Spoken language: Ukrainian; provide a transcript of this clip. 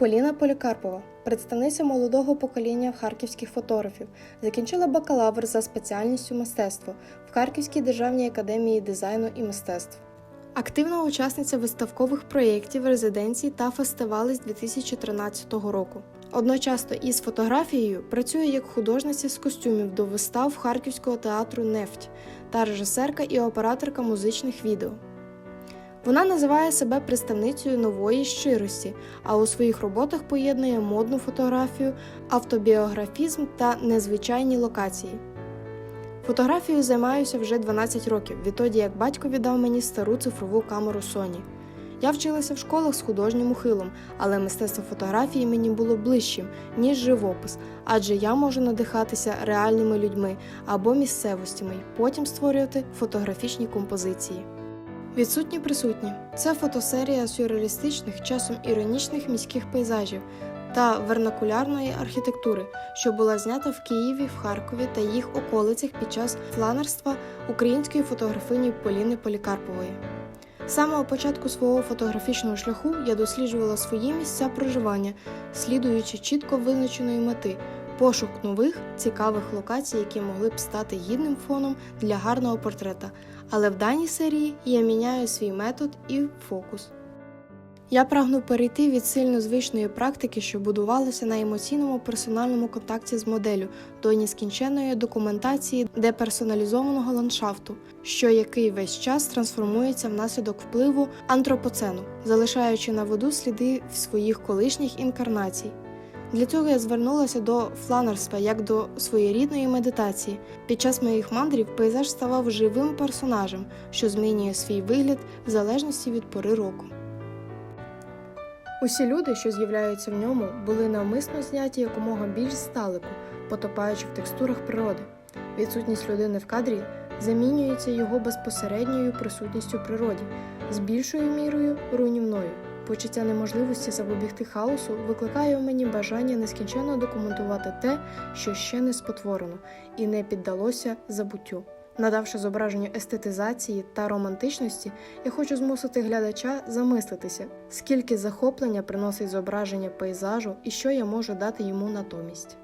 Поліна Полікарпова, представниця молодого покоління харківських фотографів, закінчила бакалавр за спеціальністю мистецтво в Харківській державній академії дизайну і мистецтв. Активна учасниця виставкових проєктів, резиденцій та фестивалей з 2013 року. Одночасно із фотографією працює як художниця з костюмів до вистав Харківського театру Нефть та режисерка і операторка музичних відео. Вона називає себе представницею нової щирості, а у своїх роботах поєднує модну фотографію, автобіографізм та незвичайні локації. Фотографією займаюся вже 12 років, відтоді як батько віддав мені стару цифрову камеру Sony. Я вчилася в школах з художнім ухилом, але мистецтво фотографії мені було ближчим, ніж живопис, адже я можу надихатися реальними людьми або місцевостями й потім створювати фотографічні композиції. Відсутні присутні це фотосерія сюрреалістичних, часом іронічних міських пейзажів та вернакулярної архітектури, що була знята в Києві, в Харкові та їх околицях під час фланерства української фотографині Поліни Полікарпової. З самого початку свого фотографічного шляху я досліджувала свої місця проживання, слідуючи чітко визначеної мети пошук нових цікавих локацій, які могли б стати гідним фоном для гарного портрета. Але в даній серії я міняю свій метод і фокус. Я прагну перейти від сильно звичної практики, що будувалася на емоційному персональному контакті з моделлю, до нескінченної документації деперсоналізованого ландшафту, що який весь час трансформується внаслідок впливу антропоцену, залишаючи на воду сліди своїх колишніх інкарнацій. Для цього я звернулася до фланерства як до своєрідної медитації. Під час моїх мандрів пейзаж ставав живим персонажем, що змінює свій вигляд в залежності від пори року. Усі люди, що з'являються в ньому, були навмисно зняті якомога більш здалеку, потопаючи в текстурах природи. Відсутність людини в кадрі замінюється його безпосередньою присутністю в природі, з більшою мірою руйнівною. Почуття неможливості запобігти хаосу викликає у мені бажання нескінченно документувати те, що ще не спотворено і не піддалося забуттю. Надавши зображенню естетизації та романтичності, я хочу змусити глядача замислитися, скільки захоплення приносить зображення пейзажу і що я можу дати йому натомість.